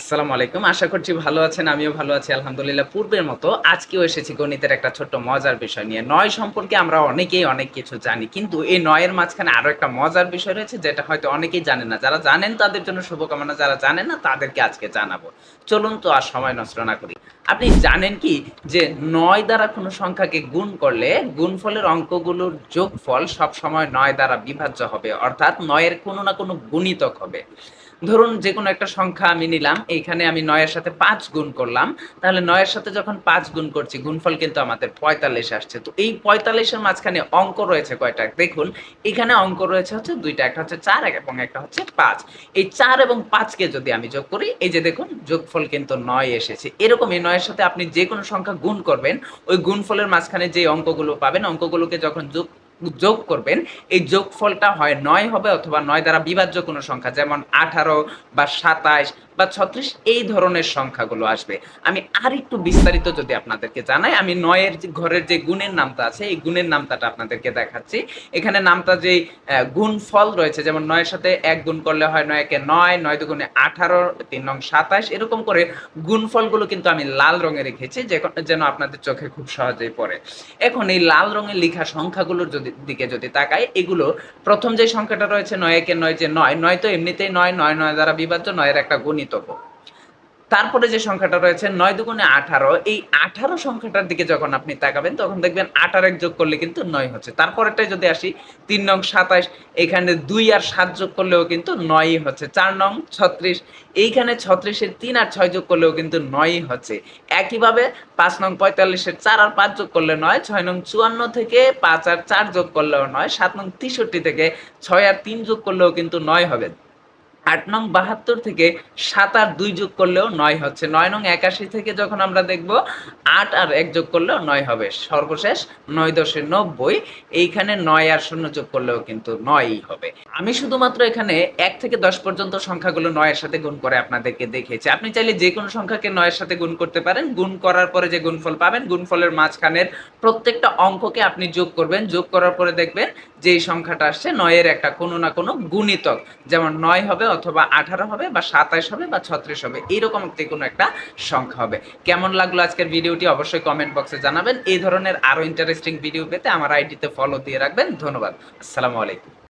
আসসালামু আলাইকুম। আশা করছি ভালো আছেন, আমিও ভালো আছি, আলহামদুলিল্লাহ। পূর্বের মতো আজকেও এসেছি গণিতের একটা ছোট্ট মজার বিষয় নিয়ে। নয় সম্পর্কে আমরা অনেকেই অনেক কিছু জানি, কিন্তু এই নয়ের মাঝখানে আরও একটা মজার বিষয় রয়েছে, যেটা হয়তো অনেকেই জানে না। যারা জানেন তাদের জন্য শুভকামনা, যারা জানেন না তাদেরকে আজকে জানাব। চলুন তো আর সময় নষ্ট না করি। আপনি জানেন কি যে নয় দ্বারা কোনো সংখ্যাকে গুণ করলে গুণফলের অঙ্কগুলোর যোগফল সব সময় নয় দ্বারা বিভাজ্য হবে, অর্থাৎ নয়ের কোনো না কোনো গুণিতক হবে। ধরুন যে কোনো একটা সংখ্যা আমি নিলাম এইখানে আমি নয়ের সাথে পাঁচ গুণ করলাম, তাহলে নয়ের সাথে যখন পাঁচ গুণ করছি, গুণফল কিন্তু আমাদের পঁয়তাল্লিশ আসছে। তো এই পঁয়তাল্লিশের মাঝখানে অঙ্ক রয়েছে কয়টা? দেখুন, এখানে অঙ্ক রয়েছে হচ্ছে দুইটা, একটা হচ্ছে চার এবং একটা হচ্ছে পাঁচ। এই চার এবং পাঁচকে যদি আমি যোগ করি, এই যে দেখুন, যোগফল কিন্তু নয় এসেছে। এরকম এই নয়ের সাথে আপনি যে কোনো সংখ্যা গুণ করবেন, ওই গুণফলের মাঝখানে যে অঙ্কগুলো পাবেন, অঙ্কগুলোকে যখন যোগ যোগ করবেন, এই যোগফলটা হয় নয় হবে অথবা নয় দ্বারা বিভাজ্য কোনো সংখ্যা, যেমন আঠারো বা সাতাইশ বা ছত্রিশ এই ধরনের সংখ্যাগুলো আসবে। আমি আর একটু বিস্তারিত যদি আপনাদেরকে জানাই আমি নয়ের ঘরের যে গুণের নামটা আছে এই গুণের নামটাটা আপনাদেরকে দেখাচ্ছি। এখানে নামটা যে আহ, গুণফল রয়েছে যেমন নয়ের সাথে এক গুণ করলে হয় নয় একে নয় নয় দুগুণে আঠারো তিন নং সাতাশ এরকম করে গুণফলগুলো কিন্তু আমি লাল রঙে রেখেছি যেন আপনাদের চোখে খুব সহজেই পড়ে। এখন এই লাল রঙে লেখা সংখ্যাগুলোর যদি দিকে যদি তাকাই এগুলো প্রথম যে সংখ্যাটা রয়েছে নয় একে নয় যে নয় নয় তো এমনিতেই নয় নয় নয় দ্বারা বিভাজ্য নয়ের একটা গুণিতক তারপরে যে সংখ্যাটা রয়েছে নয় দুগুণে আঠারো, এই আঠারো সংখ্যাটার দিকে যখন আপনি তাকাবেন, তখন দেখবেন আঠারো এক যোগ করলে কিন্তু নয় হচ্ছে। তারপরেরটাই যদি আসি, তিন নং সাতাশ, এখানে দুই আর সাত যোগ করলেও কিন্তু নয়ই হচ্ছে। চার নং ছত্রিশ, এইখানে ছত্রিশের তিন আর ছয় যোগ করলেও কিন্তু নয়ই হচ্ছে। একইভাবে পাঁচ নং পঁয়তাল্লিশের চার আর পাঁচ যোগ করলে নয়, ছয় নং চুয়ান্ন থেকে পাঁচ আর চার যোগ করলেও নয়, সাত নং তেষট্টি থেকে ছয় আর তিন যোগ করলেও কিন্তু নয় হবে। আট নং বাহাত্তর থেকে সাত আর দুই যোগ করলেও নয় হচ্ছে। নয় নং একাশি থেকে যখন আমরা দেখব, আট আর এক যোগ করলেও নয় হবে। সর্বশেষ নয় দশে নব্বই, এইখানে নয় আর শূন্য যোগ করলেও কিন্তু নয়ই হবে। আমি শুধুমাত্র এখানে এক থেকে দশ পর্যন্ত সংখ্যাগুলো নয়ের সাথে গুণ করে আপনাদেরকে দেখিয়েছি। আপনি চাইলে যে কোনো সংখ্যাকে নয়ের সাথে গুণ করতে পারেন। গুণ করার পরে যে গুণফল পাবেন, গুণফলের মাঝখানের প্রত্যেকটা অঙ্ককে আপনি যোগ করবেন। যোগ করার পরে দেখবেন যে সংখ্যাটা আসছে নয়ের একটা কোনো না কোনো গুণিতক। যেমন নয় হবে অথবা আঠারো হবে বা সাতাশ হবে বা ছত্রিশ হবে এইরকম কোনো একটা সংখ্যা হবে। কেমন লাগল আজকের ভিডিওটি অবশ্যই কমেন্ট বক্সে জানাবেন। এই ধরনের আরও ইন্টারেস্টিং ভিডিও পেতে আমার আইডিতে ফলো দিয়ে রাখবেন। ধন্যবাদ। আসসালামু আলাইকুম।